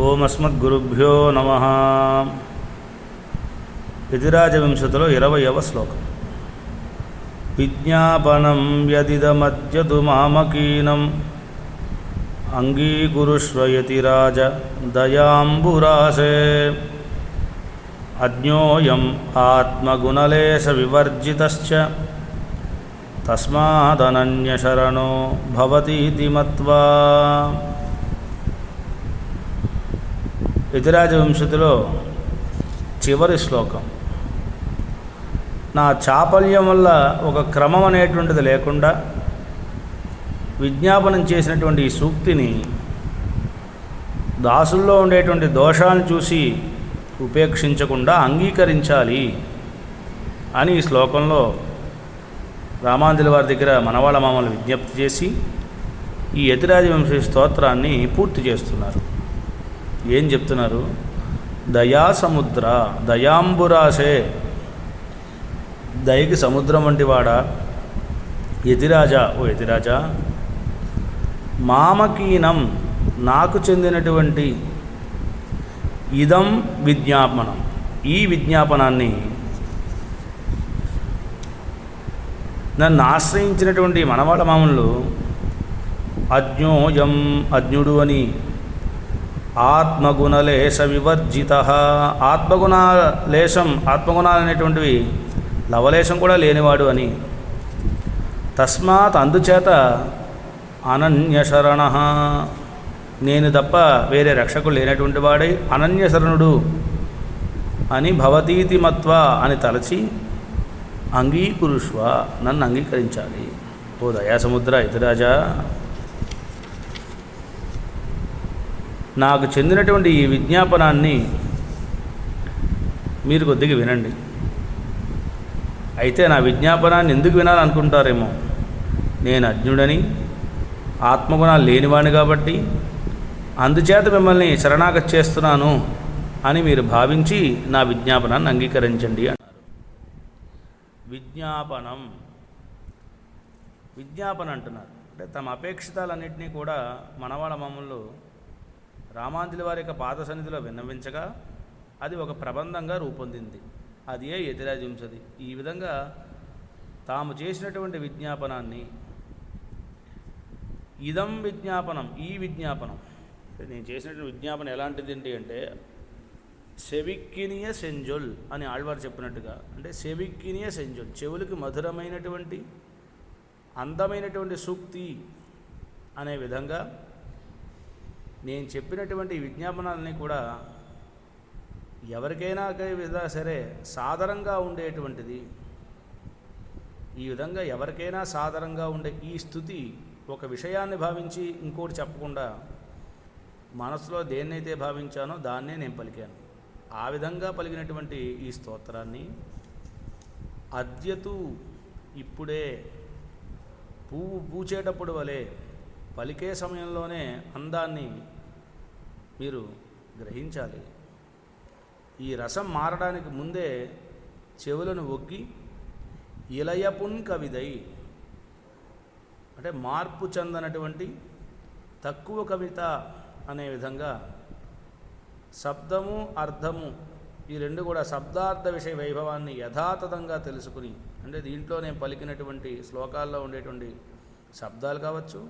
ఓమస్మద్గురుభ్యో నమ యతిరాజవింశతిలో ఇరవయవ శ్లోకం విజ్ఞాపనం యదిదమద్యతు మామకీనం అంగీకురుష్వయతిరాజ దయాంబురాసే అజ్ఞోయం ఆత్మగుణలేశ వివర్జితశ్చ తస్మాదనన్యశరణో భవతీతి మత్వా యతిరాజవంశతిలో చివరి శ్లోకం. నా చాపల్యం వల్ల ఒక క్రమం అనేటువంటిది లేకుండా విజ్ఞాపనం చేసినటువంటి ఈ సూక్తిని దాసుల్లో ఉండేటువంటి దోషాలను చూసి ఉపేక్షించకుండా అంగీకరించాలి అని ఈ శ్లోకంలో రామాంజుల వారి దగ్గర మనవాళ్ళ మామలు విజ్ఞప్తి చేసి ఈ యతిరాజవంశీ స్తోత్రాన్ని పూర్తి చేస్తున్నారు. ఏం చెప్తున్నారు? దయా సముద్ర దయాంబురాసే. దయకి సముద్రం వంటి వాడా? యతిరాజా ఓ యతిరాజా మామకీనం నాకు చెందినటువంటి ఇదం విజ్ఞాపనం. ఈ విజ్ఞాపనాన్ని నన్ను ఆశ్రయించినటువంటి మనవాళ్ళ మామూలు అజ్ఞోయం అజ్ఞుడు అని ఆత్మగుణలేశ వివర్జిత ఆత్మగుణ లేశం ఆత్మగుణాలు అనేటువంటివి లవలేశం కూడా లేనివాడు అని. తస్మాత్ అందుచేత అనన్యశరణ. నేను తప్ప వేరే రక్షకుడు లేనటువంటి వాడై అనన్యశరణుడు అని భవతీతి మత్వ అని తలచి అంగీకురుష్వ నన్ను అంగీకరించాలి. ఓ దయాసముద్ర ఇతిరాజా నాకు చెందినటువంటి ఈ విజ్ఞాపనాన్ని మీరు కొద్దిగా వినండి. అయితే నా విజ్ఞాపనాన్ని ఎందుకు వినాలనుకుంటారేమో? నేను అజ్ఞుడని ఆత్మగుణాలు లేనివాణి కాబట్టి అందుచేత మిమ్మల్ని శరణాగతి చేస్తున్నాను అని మీరు భావించి నా విజ్ఞాపనాన్ని అంగీకరించండి అన్నారు. విజ్ఞాపనం. విజ్ఞాపన అంటున్నారు. అంటే తమ అపేక్షితాలన్నింటినీ కూడా మనవాళ్ళ మామూలు రామాంజలి వారి యొక్క పాద సన్నిధిలో విన్నవించగా అది ఒక ప్రబంధంగా రూపొందింది. అది ఏ యతిరాజించది ఈ విధంగా తాము చేసినటువంటి విజ్ఞాపనాన్ని ఇదం విజ్ఞాపనం ఈ విజ్ఞాపనం. నేను చేసినటువంటి విజ్ఞాపన ఎలాంటిది ఏంటి అంటే సెవిక్కినియ సెంజొల్ అని ఆళ్వారు చెప్పినట్టుగా అంటే సెవిక్కినియ సెంజొల్ చెవులకి మధురమైనటువంటి అందమైనటువంటి సూక్తి అనే విధంగా నేను చెప్పినటువంటి విజ్ఞాపనాలని కూడా ఎవరికైనా సరే సాధారణంగా ఉండేటువంటిది. ఈ విధంగా ఎవరికైనా సాధారణంగా ఉండే ఈ స్థుతి ఒక విషయాన్ని భావించి ఇంకోటి చెప్పకుండా మనసులో దేన్నైతే భావించానో దాన్నే నేను పలికాను. ఆ విధంగా పలికినటువంటి ఈ స్తోత్రాన్ని అద్యతు ఇప్పుడే పువ్వు పూచేటప్పుడు వలె పలికే సమయంలోనే అందాన్ని మీరు గ్రహించాలి. ఈ రసం మారడానికి ముందే చెవులను ఒగ్గి ఇలయపున్ కవిదై. అంటే మార్పు చెందనటువంటి తక్కువ కవిత అనే విధంగా శబ్దము అర్థము ఈ రెండు కూడా శబ్దార్థ విషయ వైభవాన్ని యథాతథంగా తెలుసుకుని అంటే దీంట్లో నేను పలికినటువంటి శ్లోకాల్లో ఉండేటువంటి శబ్దాలు కావచ్చు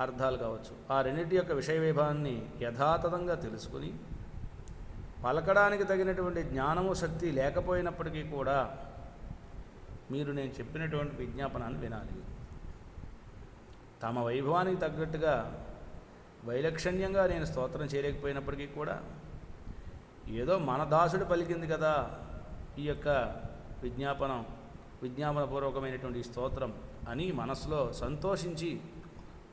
అర్థాలు కావచ్చు. ఆ రెండింటి యొక్క విషయ వైభవాన్ని యథాతథంగా తెలుసుకుని పలకడానికి తగినటువంటి జ్ఞానము శక్తి లేకపోయినప్పటికీ కూడా మీరు నేను చెప్పినటువంటి విజ్ఞాపనాన్ని వినాలి. తమ వైభవానికి తగ్గట్టుగా వైలక్షణ్యంగా నేను స్తోత్రం చేయలేకపోయినప్పటికీ కూడా ఏదో మన దాసుడు పలికింది కదా ఈ యొక్క విజ్ఞాపనం విజ్ఞాపనపూర్వకమైనటువంటి స్తోత్రం అని మనసులో సంతోషించి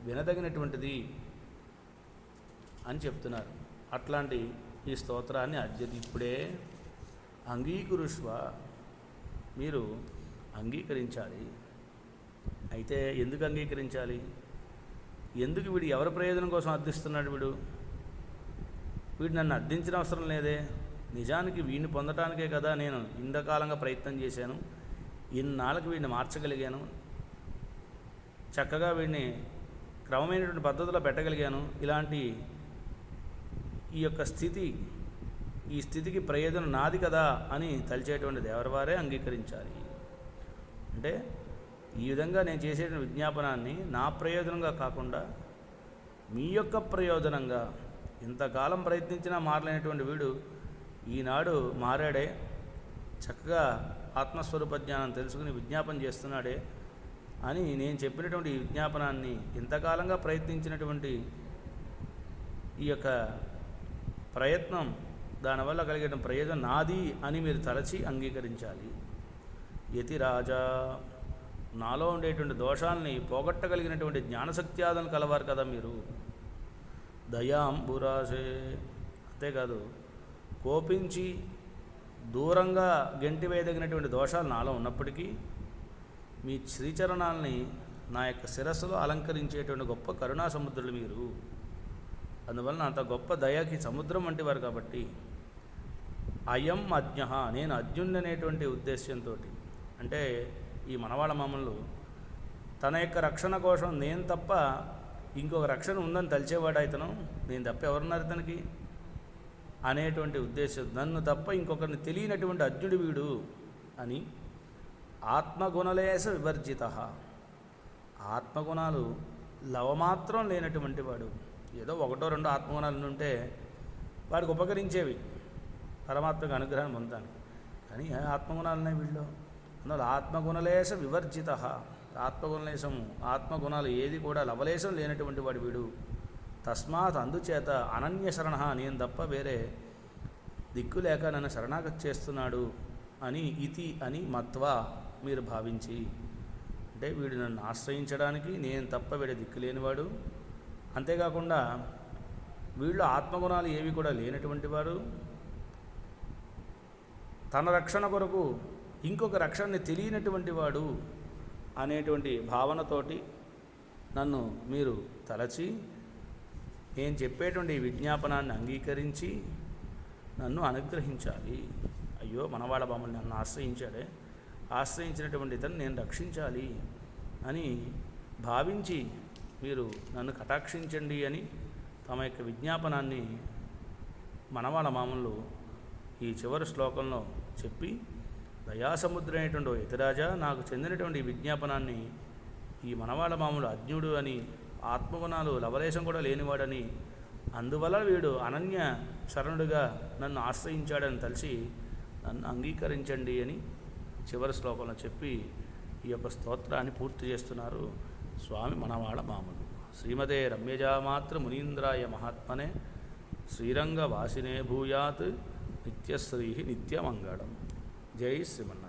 వినదగినటువంటిది అని చెప్తున్నారు. అట్లాంటి ఈ స్తోత్రాన్ని అద్యత ఇప్పుడే అంగీకరుష్వ మీరు అంగీకరించాలి. అయితే ఎందుకు అంగీకరించాలి? ఎందుకు వీడు ఎవరి ప్రయోజనం కోసం అర్థిస్తున్నాడు వీడు? వీడు నన్ను అర్థించిన అవసరం లేదే. నిజానికి వీడిని పొందటానికే కదా నేను ఇంతకాలంగా ప్రయత్నం చేశాను. ఇన్నాళ్ళకి వీడిని మార్చగలిగాను. చక్కగా వీడిని క్రమమైనటువంటి పద్ధతిలో పెట్టగలిగాను ఇలాంటి ఈ యొక్క స్థితి ఈ స్థితికి ప్రయోజనం నాది కదా అని తలిచేటువంటి దేవరవారే అంగీకరించాలి. అంటే ఈ విధంగా నేను చేసే విజ్ఞాపనాన్ని నా ప్రయోజనంగా కాకుండా మీ యొక్క ప్రయోజనంగా ఇంతకాలం ప్రయత్నించినా మారలేనటువంటి వీడు ఈనాడు మారాడే చక్కగా ఆత్మస్వరూప జ్ఞానం తెలుసుకుని విజ్ఞాపన చేస్తున్నాడే అని నేను చెప్పినటువంటి విజ్ఞాపనాన్ని ఇంతకాలంగా ప్రయత్నించినటువంటి ఈ యొక్క ప్రయత్నం దానివల్ల కలిగిన ప్రయోజనం నాది అని మీరు తలచి అంగీకరించాలి. యతి రాజా నాలో ఉండేటువంటి దోషాలని పోగొట్టగలిగినటువంటి జ్ఞానశక్త్యాలను కలవారు కదా మీరు. దయాంబురాసే అంతేకాదు కోపించి దూరంగా గెంటివేయదగినటువంటి దోషాలు నాలో ఉన్నప్పటికీ మీ శ్రీచరణాలని నా యొక్క శిరస్సులో అలంకరించేటువంటి గొప్ప కరుణా సముద్రులు మీరు. అందువలన అంత గొప్ప దయాకి సముద్రం వంటివారు కాబట్టి అయం అజ్ఞ నేను అర్జున్ అనేటువంటి ఉద్దేశ్యంతో అంటే ఈ మనవాళ్ళ మామూలు తన యొక్క రక్షణ కోసం నేను తప్ప ఇంకొక రక్షణ ఉందని తలిచేవాడు ఇతను నేను తప్ప ఎవరున్నారు ఇతనికి? అనేటువంటి ఉద్దేశం. నన్ను తప్ప ఇంకొకరిని తెలియనటువంటి అర్జునుడు వీడు అని ఆత్మగుణలేశ వివర్జిత. ఆత్మగుణాలు లవమాత్రం లేనటువంటి వాడు. ఏదో ఒకటో రెండో ఆత్మగుణాలు ఉంటే వాడికి ఉపకరించేవి. పరమాత్మకు అనుగ్రహం పొందడానికి కానీ ఏ ఆత్మగుణాలు ఉన్నాయి వీళ్ళు? అందువల్ల ఆత్మగుణలేశ వివర్జిత. ఆత్మగుణలేశము ఆత్మగుణాలు ఏది కూడా లవలేశం లేనటువంటి వాడు వీడు. తస్మాత్ అందుచేత అనన్య శరణ నేను తప్ప వేరే దిక్కు లేక నన్ను శరణాగతి చేస్తున్నాడు అని ఇతి అని మత్వా. మీరు భావించి అంటే వీడు నన్ను ఆశ్రయించడానికి నేను తప్ప వీడి దిక్కు లేనివాడు. అంతేకాకుండా వీళ్ళు ఆత్మగుణాలు ఏవి కూడా లేనటువంటి వారు. తన రక్షణ కొరకు ఇంకొక రక్షణని తెలియనటువంటి వాడు అనేటువంటి భావనతోటి నన్ను మీరు తలచి నేను చెప్పేటువంటి విజ్ఞాపనాన్ని అంగీకరించి నన్ను అనుగ్రహించాలి. అయ్యో మనవాళ్ళ బామ్మని నన్ను ఆశ్రయించాడే. ఆశ్రయించినటువంటి ఇతను నేను రక్షించాలి అని భావించి మీరు నన్ను కటాక్షించండి అని తమ యొక్క విజ్ఞాపనాన్ని మనవాళ్ళ మామూలు ఈ చివరి శ్లోకంలో చెప్పి దయాసముద్రమైనటువంటి ఓ యతిరాజా నాకు చెందినటువంటి విజ్ఞాపనాన్ని ఈ మనవాళ్ళ మామూలు అజ్ఞుడు అని ఆత్మగుణాలు లవలేశం కూడా లేనివాడని అందువల్ల వీడు అనన్య శరణుడిగా నన్ను ఆశ్రయించాడని తలిసి నన్ను అంగీకరించండి అని చివరి శ్లోకంలో చెప్పి ఈ యొక్క స్తోత్రాన్ని పూర్తి చేస్తున్నారు స్వామి మనవాళ మామూలు. శ్రీమదే రమ్యజామాత్ర మునీంద్రాయ మహాత్మనే శ్రీరంగ వాసినే భూయాత్ నిత్యశ్రీ నిత్యమంగళం. జై శ్రీమన్నారాయణ.